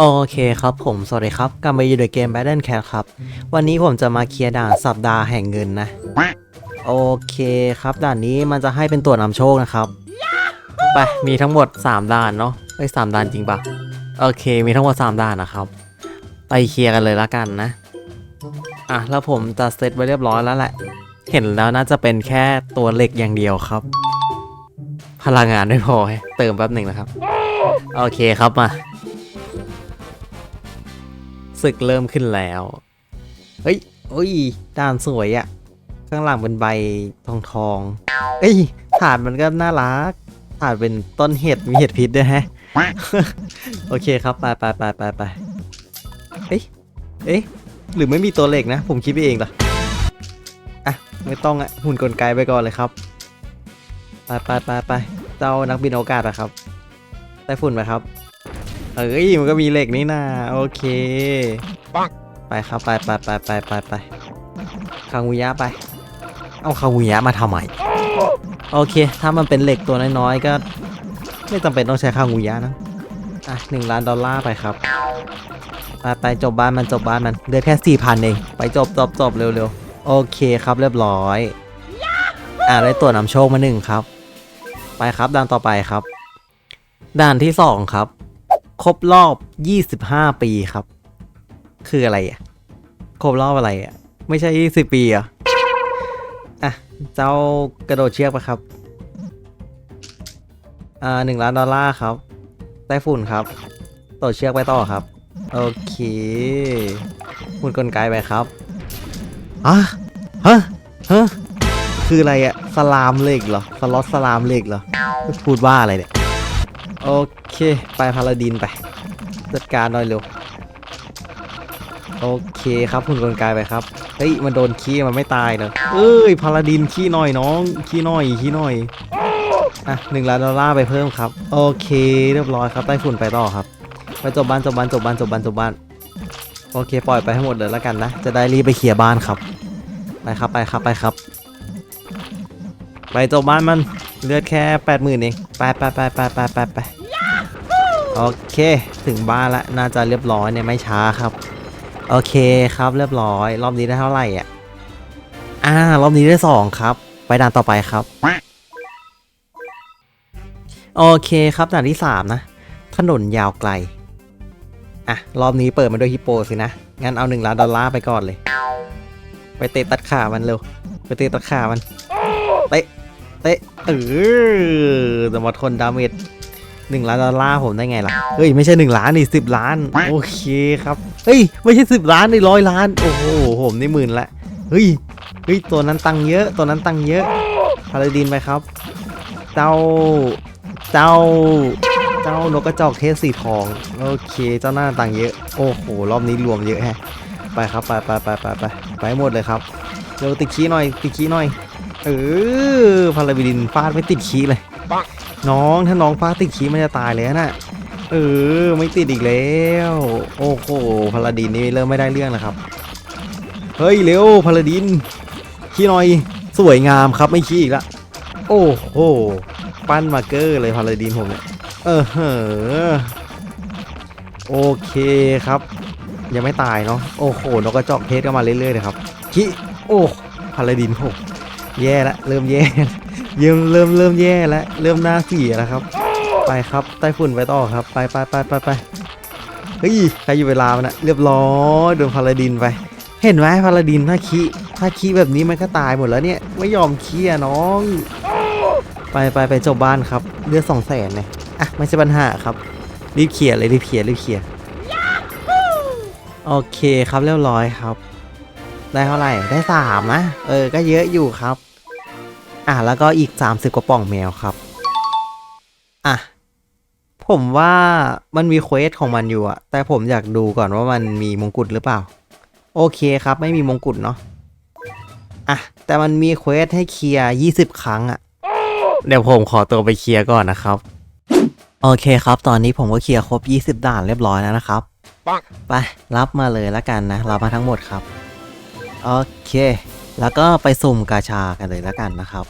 โอเคครับผม สวัสดีครับ กลับมาอยู่ในเกม Battle Cat ครับ วันนี้ผมจะมาเคลียร์ด่านสัปดาห์แห่งเงินนะ โอเคครับ ด่านนี้มันจะให้เป็นตัวนำโชคนะครับ ไป มีทั้งหมด 3 ด่านเนาะเอ้สามด่านจริงปะโอเค มีทั้งหมด 3 ด่านนะครับ ไปเคลียร์กันเลยละกันนะ อะ แล้วผมจะเซตไว้เรียบร้อยแล้วแหละ เห็นแล้วน่าจะเป็นแค่ตัวเหล็กอย่างเดียวครับ พลังงานไม่พอให้เติมแป๊บหนึ่งนะครับ โอเคครับมา ศึกเริ่มขึ้นแล้ว เฮ้ยเฮ้ยด่านสวยอะข้างหลังเป็นใบทองทองเอ้ยถาดมันก็น่ารักถาดเป็นต้นเห็ดมีเห็ดพิษด้วยแฮะ โอเคครับไปไปไปไปไปเอ้ยเอ๊ะหรือไม่มีตัวเหล็กนะ ผมคิดไปเองเหรออะไม่ต้องอะหุ่นกลไกไปก่อนเลยครับไปไปไปไปเจ้านักบินอวกาศอะครับไต้ฝุ่นไหมครับ เอ้ยมันก็มีเหล็กนี่นาโอเคไปครับไปไปไปไปไปไปคางูยะไป เอาคางูยะมาทำไมโอเค ถ้ามันเป็นเหล็กตัวน้อยๆก็ ไม่จำเป็นต้องใช้คางูยะนะอะหนึ่งล้านดอลลาร์ไปครับไปไปจบบ้านมันจบบ้านมันเหลือแค่สี่พันเองไปจบจบจบเร็วๆโอเคครับเรียบร้อยอ่าได้ตัวนำโชคมาหนึ่งครับ ไปครับด่านต่อไปครับ ด่านที่สองครับ ครบรอบ 25 ปีครับ คืออะไรอะ ครบรอบอะไรอะ ไม่ใช่ 20 ปีอะอะ เจ้ากระโดดเชือกไปครับ อ่าหนึ่งล้านดอลลาร์ครับไต้ฝุ่นครับโดดเชือกไปต่อครับ โอเคหมุนกลไกไปครับอะฮะฮะคืออะไรอะสลามเหล็กเหรอ สล็อตสลามเหล็กเหรอ พูดว่าอะไรเนี่ย โอเค ไปพาลาดินไป จัดการหน่อยเร็ว โอเคครับหุ่นกลไกไปครับ เฮ้ย มันโดนขี้มันไม่ตายเนอะเอ้ยพาลาดินขี้หน่อยน้อง ขี้หน่อย ขี้หน่อย อะหนึ่งล้านดอลลาร์ไปเพิ่มครับ โอเค เรียบร้อยครับไต้ฝุ่นไปต่อครับ ไปจบบ้านจบบ้านจบบ้านจบบ้านจบบ้าน โอเค ปล่อยไปให้หมดเลยแล้วกันนะ จะได้รีบไปเคลียร์บ้านครับ ไปครับไปครับไปครับ ไปจบบ้านมัน เลือดแค่แปดหมื่นเอง ไปไปไปไปไปไปไปโอเค ถึงบ้านละ น่าจะเรียบร้อยเนี่ยไม่ช้าครับ โอเคครับเรียบร้อย รอบนี้ได้เท่าไหร่อะ อ่า รอบนี้ได้สองครับ ไปด่านต่อไปครับ โอเคครับด่านที่สามนะ ถนนยาวไกล อะ รอบนี้เปิดมาด้วยฮิปโปสินะ งั้นเอาหนึ่งล้านดอลลาร์ไปก่อนเลย ไปเตะตัดขามันเร็ว ไปเตะตัดขามัน เตะ เตะเออจะมาทนดาเมจหนึ่งล้านดอลลาร์ผมได้ไงล่ะ เฮ้ย ไม่ใช่หนึ่งล้านนี่สิบล้าน โอเคครับ เฮ้ย ไม่ใช่สิบล้านนี่ร้อยล้าน โอ้โห ผมนี่หมื่นละ เฮ้ย เฮ้ย ตัวนั้นตังเยอะ ตัวนั้นตังเยอะพาราดินไปครับ เจ้า เจ้า เจ้านกกระจอกเทศสีทอง โอเค เจ้าหน้าตังเยอะ โอ้โห รอบนี้รวมเยอะแฮะ ไปครับ ไปไปไปไปไปไปให้หมดเลยครับ เร็วติดขี้หน่อย ติดขี้หน่อย เออพาราบิดินฟาดไม่ติดขี้เลย น้องถ้าน้องฟาดติดขี้มันจะตายเลยนะเออไม่ติดอีกแล้ว โอ้โหพาราดินนี่เริ่มไม่ได้เรื่องแล้วครับ เฮ้ยเร็วพาราดินขี้หน่อยสวยงามครับไม่ขี้อีกละโอ้โหปั้นมาเกอร์เลยพาราดินผมเนี่ยเออเหอโอเคครับ ยังไม่ตายเนาะโอ้โหนกกระจอกเทศก็มาเรื่อยๆเลยครับขี้โอ้พาราดินผม แย่ละเริ่มแย่เริ่มเริ่มเริ่มแย่แล้วเริ่มหน้าเสียแล้วครับ ไปครับไต้ฝุ่นไปต่อครับ ไปไปไปไปไปเฮ้ยใครอยู่เวลามันอะเรียบร้อยโดนพาราดินไป เห็นไหมพาราดินถ้าขี้ถ้าขี้แบบนี้มันก็ตายหมดแล้วเนี่ยไม่ยอมขี้อะน้อง ไปไปไปจบบ้านครับเลือดสองแสนเนี่ยอะไม่ใช่ปัญหาครับรีบเคลียเลยรีบเคลียร์รีบเคลียโอเคครับเรียบร้อยครับ ได้เท่าไหร่ได้สามนะเออก็เยอะอยู่ครับ อะแล้วก็อีก 30 กว่าป่องแมวครับ อะ ผมว่ามันมีเควสของมันอยู่อะแต่ผมอยากดูก่อนว่ามันมีมงกุฎหรือเปล่า โอเคครับ ไม่มีมงกุฎเนาะอะ แต่มันมีเควสให้เคลียร์ 20 ครั้งอะเดี๋ยวผมขอตัวไปเคลียร์ก่อนนะครับ โอเคครับ ตอนนี้ผมก็เคลียร์ครบ 20 ด่านเรียบร้อยแล้วนะครับไปรับมาเลยแล้วกันนะรับมาทั้งหมดครับ โอเค แล้วก็ไปสุ่มกาชากันเลยแล้วกันนะครับ